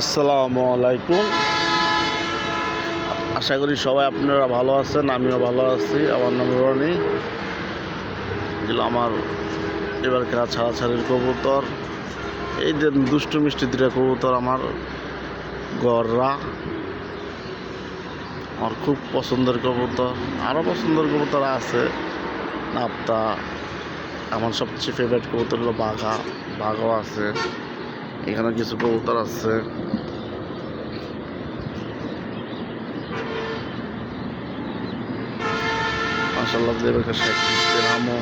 আসসালামু আলাইকুম। আশা করি সবাই আপনারা ভালো আছেন, আমিও ভালো আছি। আমার নাম রনি। এগুলো আমার এবার খেলা ছাড়াছাড়ির কবুতর। এই যে দুষ্টু মিষ্টি দুটা কবুতর আমার গররা আমার খুব পছন্দের কবুতর। আরও পছন্দের কবুতর আছে। নাপতা। আমার সবচেয়ে ফেভারিট কবুতর হলো বাঘা। বাঘাও আছে। এখানে কিছু কবুতর আছে। মাসাল্লাহ দেবের কাছে নামও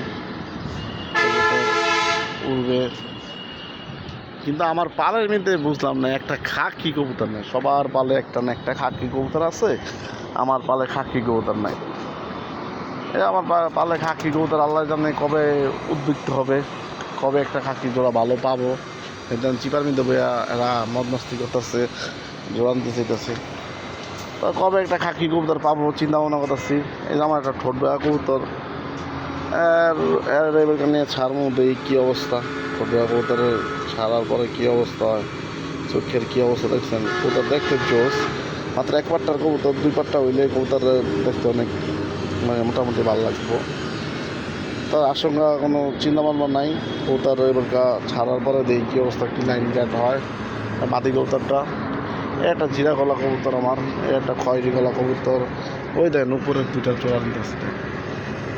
উড়বে। কিন্তু আমার পালের মধ্যে বুঝলাম না, একটা খাকি কবুতর নেই। সবার পালে একটা না একটা খাকি কবুতর আছে, আমার পালে খাকি কবুতর নাই। এই আমার পালে খাকি কবুতর, আল্লাহ জানে কবে উদ্বৃত্ত হবে, কবে একটা খাকি জোড়া ভালো পাবো। এটা চিপার মধ্যে বইয়া এরা মদ মস্তি করতেছে জোড়ানতে চাইতেছে তো কবে একটা খাকি কবুতর পাবো চিন্তা ভাবনা করতেছি। এই যে আমার একটা ঠোঁট বেয়া কবুতর। আর এর এবার নিয়ে ছাড়মু দেখি কী অবস্থা? ঠোঁট বেয়া কবুতরের ছাড়ার পরে কী অবস্থা হয়? চোখের কী অবস্থা দেখছেন? কবুতর দেখতে জোস। মাত্র এক পাট্টার কবুতর, দুই পাট্টা হইলে কবুতর দেখতে অনেক মানে মোটামুটি ভালো লাগবো। তার আশঙ্কা কোনো চিন্তা ভাবনা নাই কবুতর এবার ছাড়ার পরে দেখি কী অবস্থা, কী লাইন গ্যাট হয়। মাদি কবুতরটা একটা জিরা গলা কবুতর আমার একটা খয়েরি গলা কবুতর। ওই দেখেন উপরের দুইটা জোড়া দিতেছে।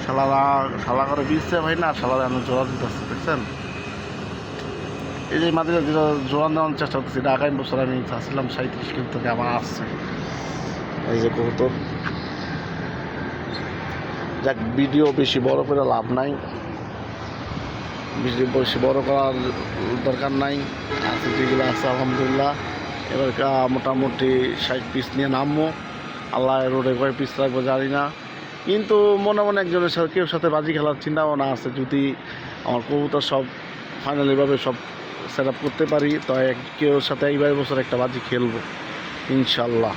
শালারা, শালা করে বিচছে ভাই না, শালারা আমি জোড়া দিতে দিতেছে, দেখছেন? এই যে মাদিরা যেটা জোড়া দেওয়ার চেষ্টা করতেছি আগামী বছর আমি চাচ্ছিলাম সাঁত্রিশ কিলো থেকে আবার আসছে। এই যে কবুতর। যাক, ভিডিও বেশি বড় করে লাভ নাই। বেশি বেশি বড় করার দরকার নাই। আছে যেগুলো আছে, আলহামদুলিল্লাহ। এবার মোটামুটি ষাট পিস নিয়ে নামবো। আল্লাহ রোডে কয় পিস রাখব জানি না। কিন্তু মনে মনে একজনের সাথে কেউ সাথে বাজি খেলার চিন্তা ভাবনা আছে। যদি আমার কবুতর সব ফাইনালিভাবে সব সেট করতে পারি, তো এক কেউ সাথে এইবার বছর একটা বাজি খেলব, ইনশাল্লাহ।